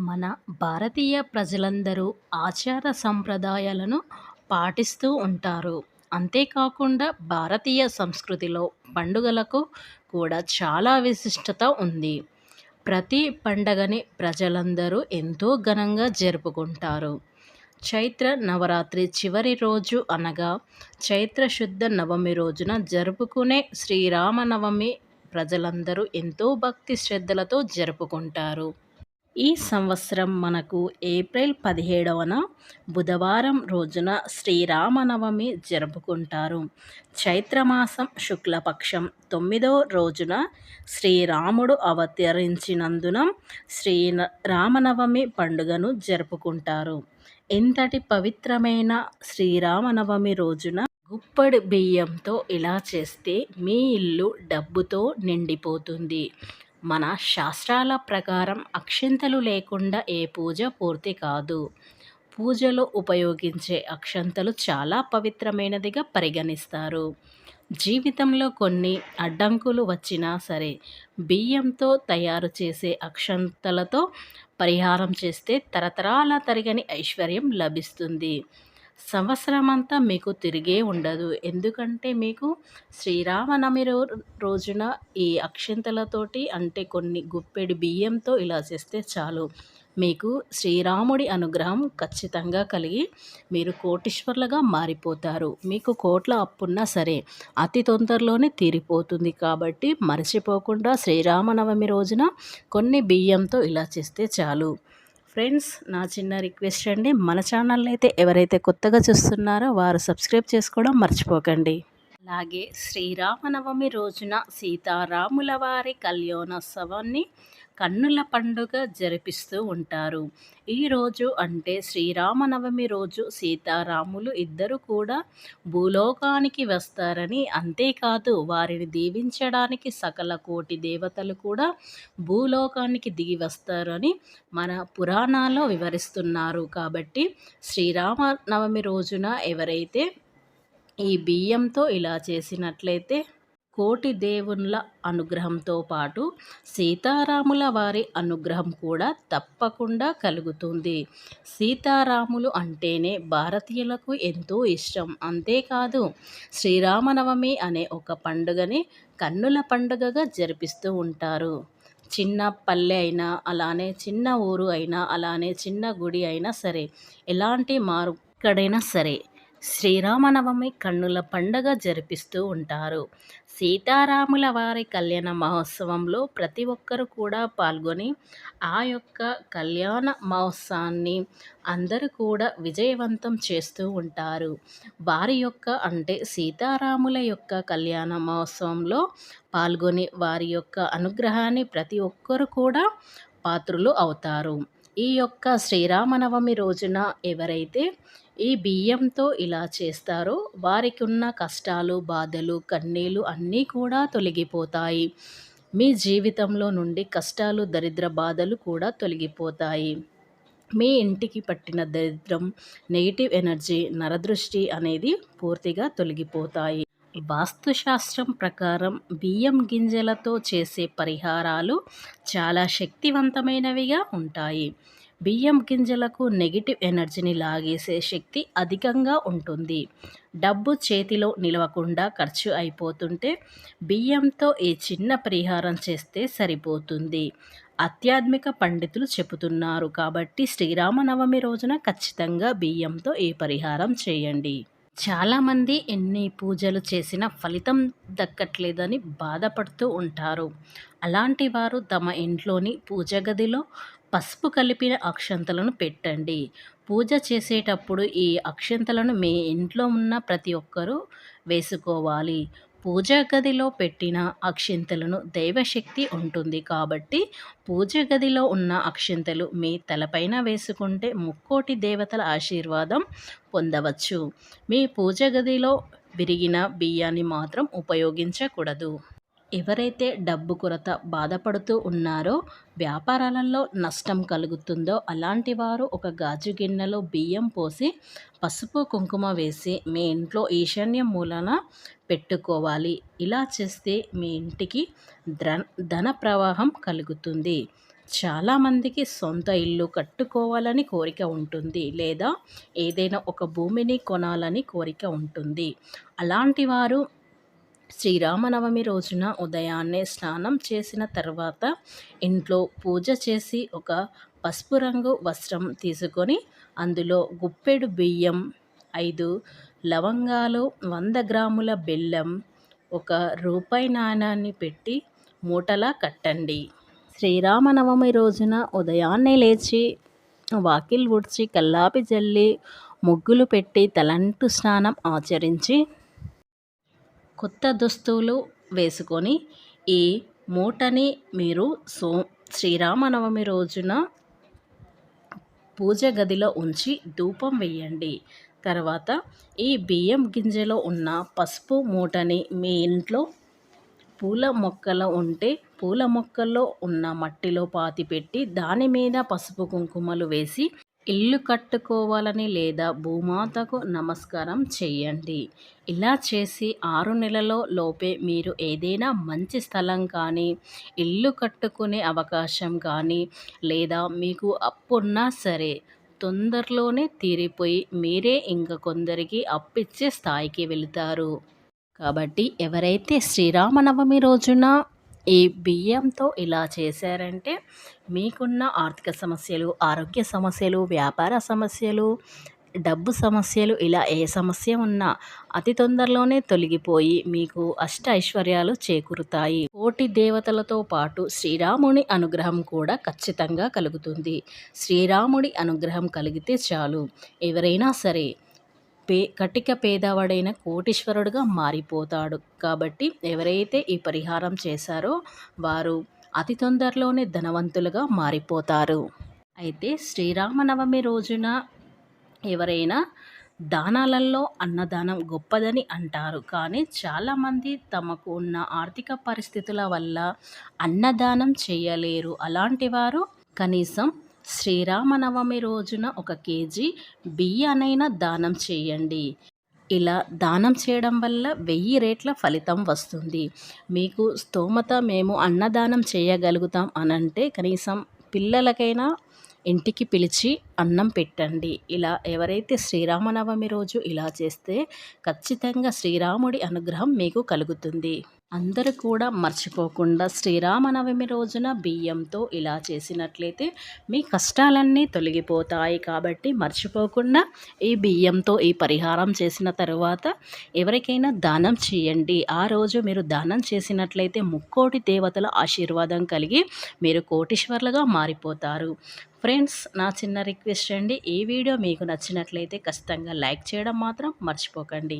మన భారతీయ ప్రజలందరూ ఆచార సంప్రదాయాలను పాటిస్తూ ఉంటారు. అంతేకాకుండా భారతీయ సంస్కృతిలో పండుగలకు కూడా చాలా విశిష్టత ఉంది. ప్రతి పండగని ప్రజలందరూ ఎంతో ఘనంగా జరుపుకుంటారు. చైత్ర నవరాత్రి చివరి రోజు అనగా చైత్ర శుద్ధ నవమి రోజున జరుపుకునే శ్రీరామనవమి ప్రజలందరూ ఎంతో భక్తి శ్రద్ధలతో జరుపుకుంటారు. ఈ సంవత్సరం మనకు ఏప్రిల్ పదిహేడవన బుధవారం రోజున శ్రీరామనవమి జరుపుకుంటారు. చైత్రమాసం శుక్లపక్షం తొమ్మిదో రోజున శ్రీరాముడు అవతరించినందున శ్రీ రామనవమి పండుగను జరుపుకుంటారు. ఎంతటి పవిత్రమైన శ్రీరామనవమి రోజున గుప్పడి బియ్యంతో ఇలా చేస్తే మీ ఇల్లు డబ్బుతో నిండిపోతుంది. మన శాస్త్రాల ప్రకారం అక్షింతలు లేకుండా ఏ పూజ పూర్తి కాదు. పూజలో ఉపయోగించే అక్షంతలు చాలా పవిత్రమైనదిగా పరిగణిస్తారు. జీవితంలో కొన్ని అడ్డంకులు వచ్చినా సరే బియ్యంతో తయారు చేసే అక్షంతలతో పరిహారం చేస్తే తరతరాల తరగని ఐశ్వర్యం లభిస్తుంది. సంవత్సరం అంతా మీకు తిరిగే ఉండదు. ఎందుకంటే మీకు శ్రీరామనవమి రో రోజున ఈ అక్షింతలతోటి అంటే కొన్ని గుప్పెడి బియ్యంతో ఇలా చేస్తే చాలు. మీకు శ్రీరాముడి అనుగ్రహం ఖచ్చితంగా కలిగి మీరు కోటీశ్వర్లుగా మారిపోతారు. మీకు కోట్ల అప్పున్నా సరే అతి తొందరలోనే తీరిపోతుంది కాబట్టి మర్చిపోకుండా శ్రీరామనవమి రోజున కొన్ని బియ్యంతో ఇలా చేస్తే చాలు. ఫ్రెండ్స్ నా చిన్న రిక్వెస్ట్ అండి. మన ఛానల్ అయితే ఎవరైతే కొత్తగా చూస్తున్నారో వారు సబ్స్క్రైబ్ చేసుకోవడం మర్చిపోకండి. అలాగే శ్రీరామనవమి రోజున సీతారాముల వారి కళ్యాణోత్సవాన్ని కన్నుల పండుగ జరిపిస్తూ ఉంటారు. ఈరోజు అంటే శ్రీరామనవమి రోజు సీతారాములు ఇద్దరు కూడా భూలోకానికి వస్తారని అంతేకాదు వారిని దీవించడానికి సకల కోటి దేవతలు కూడా భూలోకానికి దిగి వస్తారని మన పురాణాల్లో వివరిస్తున్నారు. కాబట్టి శ్రీరామనవమి రోజున ఎవరైతే ఈ బియ్యంతో ఇలా చేసినట్లయితే కోటి దేవుళ్ళ అనుగ్రహంతో పాటు సీతారాముల వారి అనుగ్రహం కూడా తప్పకుండా కలుగుతుంది. సీతారాములు అంటేనే భారతీయులకు ఎంతో ఇష్టం. అంతేకాదు శ్రీరామనవమి అనే ఒక పండుగని కన్నుల పండుగగా జరిపిస్తూ ఉంటారు. చిన్న పల్లె అయినా అలానే చిన్న ఊరు అయినా అలానే చిన్న గుడి అయినా సరే ఎలాంటి మారు ఎక్కడైనా సరే శ్రీరామనవమి కన్నుల పండగ జరిపిస్తూ ఉంటారు. సీతారాముల వారి కళ్యాణ మహోత్సవంలో ప్రతి ఒక్కరు కూడా పాల్గొని ఆ యొక్క కళ్యాణ మహోత్సవాన్ని అందరూ కూడా విజయవంతం చేస్తూ ఉంటారు. వారి యొక్క అంటే సీతారాముల యొక్క కళ్యాణ మహోత్సవంలో పాల్గొని వారి యొక్క అనుగ్రహాన్ని ప్రతి ఒక్కరు కూడా పాత్రులు అవుతారు. ఈ యొక్క శ్రీరామనవమి రోజున ఎవరైతే ఈ బియ్యంతో ఇలా చేస్తారో వారికి ఉన్న కష్టాలు బాధలు కన్నీళ్ళు అన్నీ కూడా తొలగిపోతాయి. మీ జీవితంలో నుండి కష్టాలు దరిద్ర బాధలు కూడా తొలగిపోతాయి. మీ ఇంటికి పట్టిన దరిద్రం నెగిటివ్ ఎనర్జీ నరదృష్టి అనేది పూర్తిగా తొలగిపోతాయి. వాస్తుశాస్త్రం ప్రకారం బియ్యం గింజలతో చేసే పరిహారాలు చాలా శక్తివంతమైనవిగా ఉంటాయి. బియ్యం గింజలకు నెగిటివ్ ఎనర్జీని లాగేసే శక్తి అధికంగా ఉంటుంది. డబ్బు చేతిలో నిలవకుండా ఖర్చు అయిపోతుంటే బియ్యంతో ఈ చిన్న పరిహారం చేస్తే సరిపోతుంది? ఆధ్యాత్మిక పండితులు చెబుతున్నారు కాబట్టి శ్రీరామనవమి రోజున ఖచ్చితంగా బియ్యంతో ఈ పరిహారం చేయండి. చాలామంది ఎన్ని పూజలు చేసినా ఫలితం దక్కట్లేదని బాధపడుతూ ఉంటారు. అలాంటి వారు తమ ఇంట్లోని పూజ గదిలో పసుపు కలిపిన అక్షంతలను పెట్టండి. పూజ చేసేటప్పుడు ఈ అక్షంతలను మీ ఇంట్లో ఉన్న ప్రతి ఒక్కరూ వేసుకోవాలి. పూజ గదిలో పెట్టిన అక్షింతలను దైవశక్తి ఉంటుంది కాబట్టి పూజ గదిలో ఉన్న అక్షింతలు మీ తలపైన వేసుకుంటే ముక్కోటి దేవతల ఆశీర్వాదం పొందవచ్చు. మీ పూజ గదిలో విరిగిన బియ్యాన్ని మాత్రం ఉపయోగించకూడదు. ఎవరైతే డబ్బు కొరత బాధపడుతూ ఉన్నారో వ్యాపారాలలో నష్టం కలుగుతుందో అలాంటి వారు ఒక గాజు గిన్నెలో బియ్యం పోసి పసుపు కుంకుమ వేసి మీ ఇంట్లో ఈశాన్య మూలన పెట్టుకోవాలి. ఇలా చేస్తే మీ ఇంటికి ధన ప్రవాహం కలుగుతుంది. చాలామందికి సొంత ఇల్లు కట్టుకోవాలని కోరిక ఉంటుంది లేదా ఏదైనా ఒక భూమిని కొనాలని కోరిక ఉంటుంది. అలాంటి వారు శ్రీరామనవమి రోజున ఉదయాన్నే స్నానం చేసిన తర్వాత ఇంట్లో పూజ చేసి ఒక పసుపు రంగు వస్త్రం తీసుకొని అందులో గుప్పెడు బియ్యం ఐదు లవంగాలు వంద గ్రాముల బెల్లం ఒక రూపాయి నాణాన్ని పెట్టి మూటలా కట్టండి. శ్రీరామనవమి రోజున ఉదయాన్నే లేచి వాకిల్ ఉడిచి కల్లాపి జల్లి ముగ్గులు పెట్టి తలంటు స్నానం ఆచరించి కొత్త దుస్తులు వేసుకొని ఈ మూటని మీరు సో శ్రీరామనవమి రోజున పూజ గదిలో ఉంచి ధూపం వేయండి. తర్వాత ఈ బియ్యం గింజలో ఉన్న పసుపు మూటని మీ ఇంట్లో పూల మొక్కలు ఉంటే పూల మొక్కల్లో ఉన్న మట్టిలో పాతి పెట్టి దాని మీద పసుపు కుంకుమలు వేసి ఇల్లు కట్టుకోవాలని లేదా భూమాతకు నమస్కారం చేయండి. ఇలా చేసి ఆరు నెలలో లోపే మీరు ఏదైనా మంచి స్థలం కానీ ఇల్లు కట్టుకునే అవకాశం కానీ లేదా మీకు అప్పున్నా సరే తొందరలోనే తీరిపోయి మీరే ఇంక కొందరికి అప్పిచ్చే స్థాయికి వెళతారు. కాబట్టి ఎవరైతే శ్రీరామనవమి రోజున ఈ బియ్యంతో ఇలా చేశారంటే మీకున్న ఆర్థిక సమస్యలు ఆరోగ్య సమస్యలు వ్యాపార సమస్యలు డబ్బు సమస్యలు ఇలా ఏ సమస్య ఉన్నా అతి తొందరలోనే తొలగిపోయి మీకు అష్ట ఐశ్వర్యాలు చేకూరుతాయి. కోటి దేవతలతో పాటు శ్రీరాముని అనుగ్రహం కూడా ఖచ్చితంగా కలుగుతుంది. శ్రీరాముడి అనుగ్రహం కలిగితే చాలు. ఎవరైనా సరే పే కటిక పేదవాడైన కోటీశ్వరుడుగా మారిపోతాడు. కాబట్టి ఎవరైతే ఈ పరిహారం చేశారో వారు అతి తొందరలోనే ధనవంతులుగా మారిపోతారు. అయితే శ్రీరామనవమి రోజున ఎవరైనా దానాలలో అన్నదానం గొప్పదని అంటారు. కానీ చాలామంది తమకు ఉన్న ఆర్థిక పరిస్థితుల వల్ల అన్నదానం చేయలేరు. అలాంటి వారు కనీసం శ్రీరామనవమి రోజున ఒక కేజీ బియ్యానైనా దానం చేయండి. ఇలా దానం చేయడం వల్ల వెయ్యి రేట్ల ఫలితం వస్తుంది. మీకు స్తోమత మేము అన్నదానం చేయగలుగుతాం అనంటే కనీసం పిల్లలకైనా ఇంటికి పిలిచి అన్నం పెట్టండి. ఇలా ఎవరైతే శ్రీరామనవమి రోజు ఇలా చేస్తే ఖచ్చితంగా శ్రీరాముడి అనుగ్రహం మీకు కలుగుతుంది. అందరూ కూడా మర్చిపోకుండా శ్రీరామనవమి రోజున బియ్యంతో ఇలా చేసినట్లయితే మీ కష్టాలన్నీ తొలగిపోతాయి. కాబట్టి మర్చిపోకుండా ఈ బియ్యంతో ఈ పరిహారం చేసిన తరువాత ఎవరికైనా దానం చేయండి. ఆ రోజు మీరు దానం చేసినట్లయితే ముక్కోటి దేవతల ఆశీర్వాదం కలిగి మీరు కోటీశ్వర్లుగా మారిపోతారు. ఫ్రెండ్స్ నా చిన్న రిక్వెస్ట్ అండి. ఈ వీడియో మీకు నచ్చినట్లయితే ఖచ్చితంగా లైక్ చేయడం మాత్రం మర్చిపోకండి.